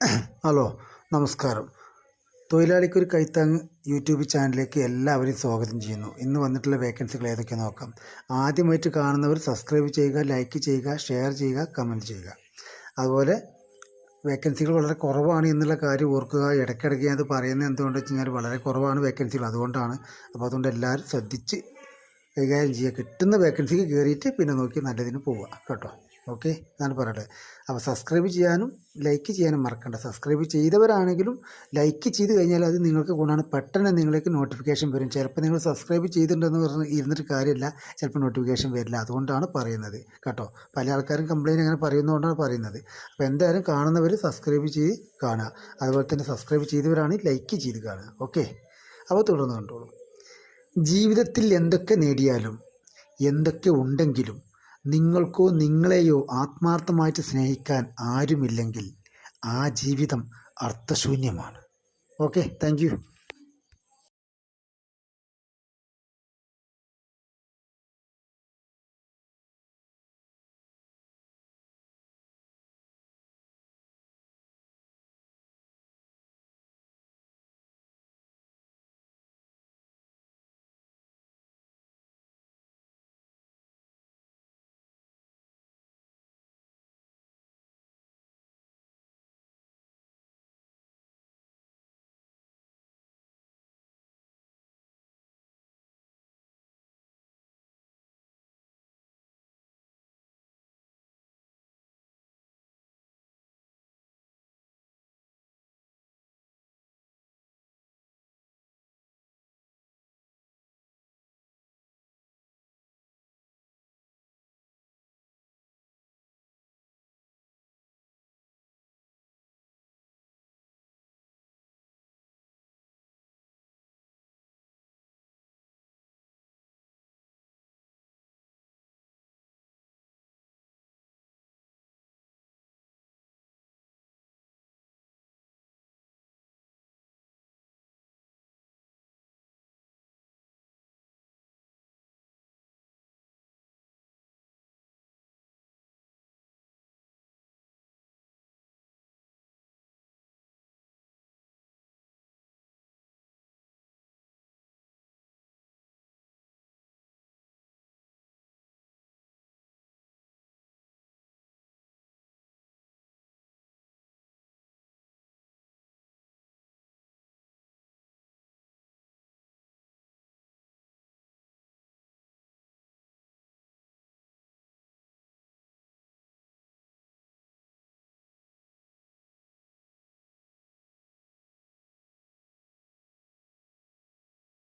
Hello നമസ്കാരം. തൊഴിലാളിക്കൊരു കൈത്താങ് YouTube ചാനലിലേക്ക് എല്ലാവരെയും സ്വാഗതം ചെയ്യുന്നു. ഇന്ന് വന്നിട്ടുള്ള വേക്കൻസികൾ ഏതൊക്കെ നോക്കാം. ആദ്യമായിട്ട് കാണുന്നവർ സബ്സ്ക്രൈബ് ചെയ്യുക ലൈക്ക് ചെയ്യുക ഷെയർ ചെയ്യുക കമന്റ് ചെയ്യുക. അതുപോലെ വേക്കൻസികൾ വളരെ കുറവാണ് എന്നുള്ള കാര്യം ഓർക്കുക. ഇടയ്ക്കിടയ്ക്ക് അത് പറയുന്നത് എന്തുകൊണ്ടെന്ന് വെച്ച് വളരെ കുറവാണ് വേക്കൻസികൾ. അതുകൊണ്ടാണ്. അപ്പോൾ അതുകൊണ്ട് എല്ലാവരും ശ്രദ്ധിച്ച് കൈകാര്യം ചെയ്യുക. കിട്ടുന്ന വേക്കൻസിക്ക് കയറിയിട്ട് പിന്നെ നോക്കി നല്ലതിന് പോവുക. കേട്ടോ? ഓക്കെ? എന്നാണ് പറയട്ടെ. അപ്പോൾ സബ്സ്ക്രൈബ് ചെയ്യാനും ലൈക്ക് ചെയ്യാനും മറക്കണ്ട. സബ്സ്ക്രൈബ് ചെയ്തവരാണെങ്കിലും ലൈക്ക് ചെയ്ത് കഴിഞ്ഞാൽ അത് നിങ്ങൾക്ക് ഗുണമാണ് പെട്ടെന്ന് നിങ്ങൾക്ക് നോട്ടിഫിക്കേഷൻ വരും. ചിലപ്പോൾ നിങ്ങൾ സബ്സ്ക്രൈബ് ചെയ്തിട്ടുണ്ടെന്ന് പറഞ്ഞ് ഇരുന്നിട്ട് കാര്യമില്ല. ചിലപ്പോൾ നോട്ടിഫിക്കേഷൻ വരില്ല. അതുകൊണ്ടാണ് പറയുന്നത്. കേട്ടോ? പല ആൾക്കാരും കംപ്ലയിന്റ് അങ്ങനെ പറയുന്നതുകൊണ്ടാണ് പറയുന്നത്. അപ്പോൾ എന്തായാലും കാണുന്നവർ സബ്സ്ക്രൈബ് ചെയ്ത് കാണുക. അതുപോലെ തന്നെ സബ്സ്ക്രൈബ് ചെയ്തവരാണ് ലൈക്ക് ചെയ്ത് കാണുക. ഓക്കെ? അപ്പോൾ തുടർന്ന് കണ്ടോളൂ. ജീവിതത്തിൽ എന്തൊക്കെ നേടിയാലും എന്തൊക്കെ ഉണ്ടെങ്കിലും നിങ്ങൾക്കോ നിങ്ങളെയോ ആത്മാർത്ഥമായിട്ട് സ്നേഹിക്കാൻ ആരുമില്ലെങ്കിൽ ആ ജീവിതം അർത്ഥശൂന്യമാണ്. Okay thank you.